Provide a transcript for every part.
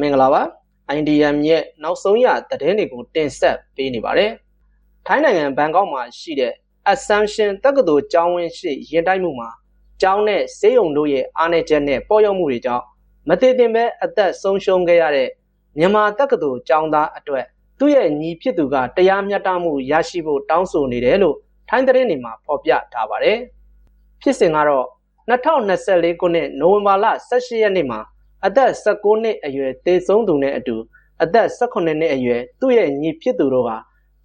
မင်္ဂလာပါ IDM ရဲ့နောက်ဆုံးရသတင်းတွေကိုတင်ဆက်ပေးနေပါတယ်ထိုင်းနိုင်ငံဘန်ကောက်မှာရှိတဲ့ Assumption တက္ကသိုလ်ကျောင်းဝင်းရှိရင်တိုက်မှုမှာကျောင်းနဲ့ဆေးရုံတို့ရဲ့အားနည်းချက်နဲ့ပေါ်ရောက်မှုတွေကြောင့်မတည်တင်ပဲအသက်ဆုံးရှုံးခဲ့ရတဲ့မြန်မာတက္ကသိုလ်ကျောင်းသားအတွက်သူ့ရဲ့ညီဖြစ်သူကတရားမျှတမှုရရှိဖို့တောင်းဆိုနေတယ်လို့ထိုင်းသတင်းတွေမှာဖော်ပြထားပါတယ်ဖြစ်စဉ်ကတော့2024ခုနှစ်နိုဝင်ဘာလ18ရက်နေ့မှာ အသက်16နှစ်အရွယ်တေဆုံးသူနဲ့အတူအသက်18နှစ်အရွယ်သူ့ရဲ့ညီဖြစ်သူတို့ဟာ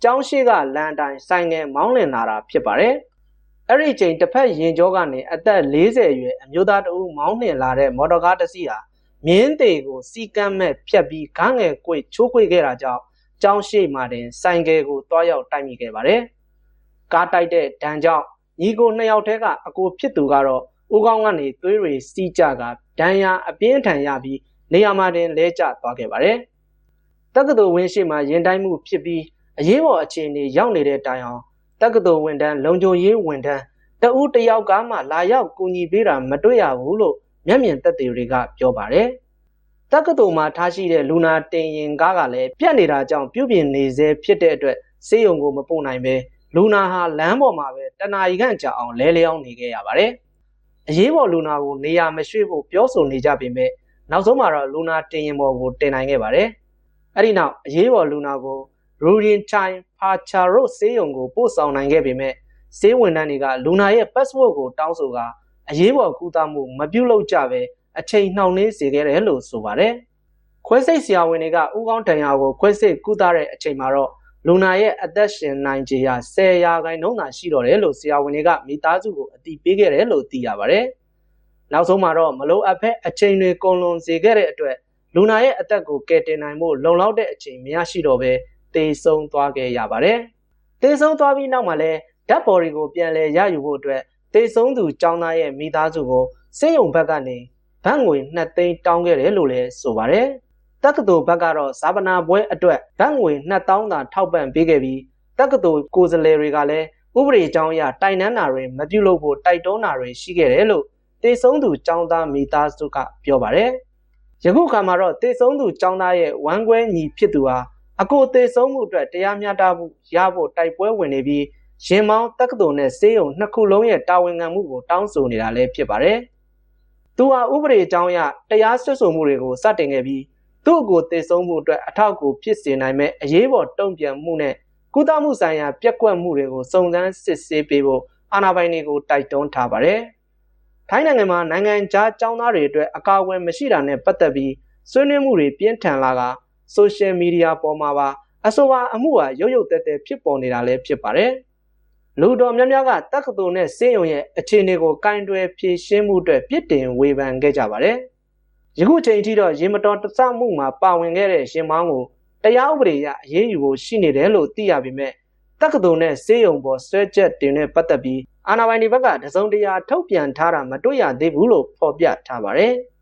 ကျောင်းရှိကလမ်းတိုင်းဆိုင်ငယ်မောင်းလင်လာတာဖြစ်ပါတယ်။အဲ့ဒီချိန်တစ်ဖက်ရင်ကျောကနေအသက်40အရွယ်အမျိုးသားတဦးမောင်းနှင်လာတဲ့မော်တော်ကားတစ်စီးဟာမြင်းသေးကိုစီကမ်းမဲ့ဖြတ်ပြီးခန်းငယ်ကွေ့ချိုးကွေ့ခဲ့တာကြောင့်ကျောင်းရှိမှတင်ဆိုင်ကယ်ကိုတွားရောက်တိုက်မိခဲ့ပါတယ်။ကားတိုက်တဲ့ဒဏ်ကြောင့်ညီကိုနှစ်ယောက်တည်းကအကိုဖြစ်သူကတော့ ဦးကောင်းကနေသွေးတွေစီးကြကဒဏ်ရာအပြင်းထန်ရပြီးနေရာမှာတင်လဲကျသွားခဲ့ပါတယ်။တက္ကသိုလ်ဝင်းရှိမှရင်တိုင်းမှုဖြစ်ပြီးအရေးပေါ်အခြေအနေရောက်နေတဲ့တိုင်အောင်တက္ကသိုလ်ဝန်ထမ်းလုံခြုံရေးဝန်ထမ်းတဦးတယောက်ကမှလာရောက်ကူညီပေးတာမတွေ့ရဘူးလို့မျက်မြင်သက်သေတွေကပြောပါတယ်။တက္ကသိုလ်မှာထားရှိတဲ့လူနာတင်ရင်ကားကလည်းပြတ်နေတာကြောင့်ပြုပြင်နေစေဖြစ်တဲ့အတွက်စေယုံကိုမပို့နိုင်ပဲလူနာဟာလမ်းပေါ်မှာပဲတနာရီခန့်ကြာအောင်လဲလျောင်းနေခဲ့ရပါတယ်။ အရေးပေါ်လူနာကိုနေရာမရွှေ့ဖို့ပြောဆိုနေကြပေမဲ့နောက်ဆုံးမှာတော့လူနာတင်ရင်ပေါ်ကိုတင်နိုင်ခဲ့ပါတယ်။အဲ့ဒီနောက်အရေးပေါ်လူနာကိုရူရင်ချိုင်ဖာချာရိုဆေးရုံကိုပို့ဆောင်နိုင်ခဲ့ပေမဲ့ဆေးဝန်ထမ်းတွေကလူနာရဲ့ passport ကိုတောင်းဆိုကအရေးပေါ်ကူတာမှုမပြုလုပ်ကြပဲအချိန်နှောင့်နှေးစေခဲ့တယ်လို့ဆိုပါတယ်။ခွဲစိတ်ဆရာဝန်တွေကဥကောင်းတန်ရာကိုခွဲစိတ်ကူတာတဲ့အချိန်မှာတော့ လူနာရဲ့အသက်ရှင်နိုင်ခြေဟာ10ရာခိုင်နှုန်းသာရှိတော့တယ်လို့ဆရာဝန်တွေကမိသားစုကိုအတည်ပြုခဲ့တယ်လို့သိရပါတယ်။နောက်ဆုံးမှာတော့မလိုအပ်ဘဲအချိန်တွေကုန်လွန်စေခဲ့တဲ့အတွက်လူနာရဲ့အသက်ကိုကယ်တင်နိုင်ဖို့လုံလောက်တဲ့အချိန်မရရှိတော့ဘဲတေဆုံးသွားခဲ့ရပါတယ်။တေဆုံးသွားပြီးနောက်မှာလည်းဓာတ်ပေါ်တွေကိုပြန်လည်ရယူဖို့အတွက်တေဆုံးသူចောင်းသားရဲ့မိသားစုကိုစေယုံဘက်ကနေဘတ်ငွေ2သိန်းတောင်းခဲ့တယ်လို့လည်းဆိုပါတယ်။ တက္ကသိုလ်ဘက်ကတော့ဇာပနာပွဲအတွက်ဗတ်ငွေ2000သာထောက်ပံ့ပေးခဲ့ပြီးတက္ကသိုလ်ကိုယ်စားလှယ်တွေကလည်းဥပဒေကြောင်းအရတိုင်တန်းတာတွေမပြုလုပ်ဖို့တိုက်တွန်းတာတွေရှိခဲ့တယ်လို့တေဆုံးသူចောင်းသားမိသားစုကပြောပါတယ်။ယခုခါမှာတော့တေဆုံးသူចောင်းသားရဲ့ဝမ်းကွဲညီဖြစ်သူဟာအကိုတေဆုံးမှုအတွက်တရားမျှတမှုရဖို့တိုက်ပွဲဝင်နေပြီးရင်မောင်းတက္ကသိုလ်နဲ့စေယုံနှစ်ခုလုံးရဲ့တာဝန်ခံမှုကိုတောင်းဆိုနေတာလည်းဖြစ်ပါတယ်။သူဟာဥပဒေအကြောင်းအရတရားစွဲဆိုမှုတွေကိုစတင်ခဲ့ပြီး သူ့ကိုသေဆုံးမှုအတွက်အထောက်အကူဖြစ်စေနိုင်မဲ့အရေးပေါ်တုံ့ပြန်မှုနဲ့ကုသမှုဆိုင်ရာပြက်ကွက်မှုတွေကိုစုံစမ်းစစ်ဆေးပေးဖို့အာဏာပိုင်တွေကိုတိုက်တွန်းထားပါတယ်။ထိုင်းနိုင်ငံမှာနိုင်ငံခြားចောင်းသားတွေအတွက်အကာအကွယ်မရှိတာနဲ့ပတ်သက်ပြီးဆွေးနွေးမှုတွေပြင်းထန်လာကဆိုရှယ်မီဒီယာပေါ်မှာပါအဆိုပါအမှုဟာရုပ်ရုပ်တဲတဲဖြစ်ပေါ်နေတာလည်းဖြစ်ပါတယ်။လူတော်များများကတက္ကသိုလ်နဲ့စေယုံရဲ့အခြေအနေကိုကင်တွယ်ဖြေရှင်းမှုအတွက်ပြစ်တင်ဝေဖန်ခဲ့ကြပါတယ်။ ယခုချိန်ထိတော့ရေမတော်တဆမှုမှာပါဝင်ခဲ့တဲ့ရှင်မောင်းကိုတရားဥပဒေအရအရေးယူဖို့ရှိနေတယ်လို့သိရပေမဲ့တက္ကသိုလ်နဲ့စေယုံပေါ်ဆွဲချက်တင်တဲ့ပတ်သက်ပြီးအာဏာပိုင်တွေဘက်ကတစုံတရာထုတ်ပြန်ထားတာမတွေ့ရသေးဘူးလို့ဖော်ပြထားပါတယ်။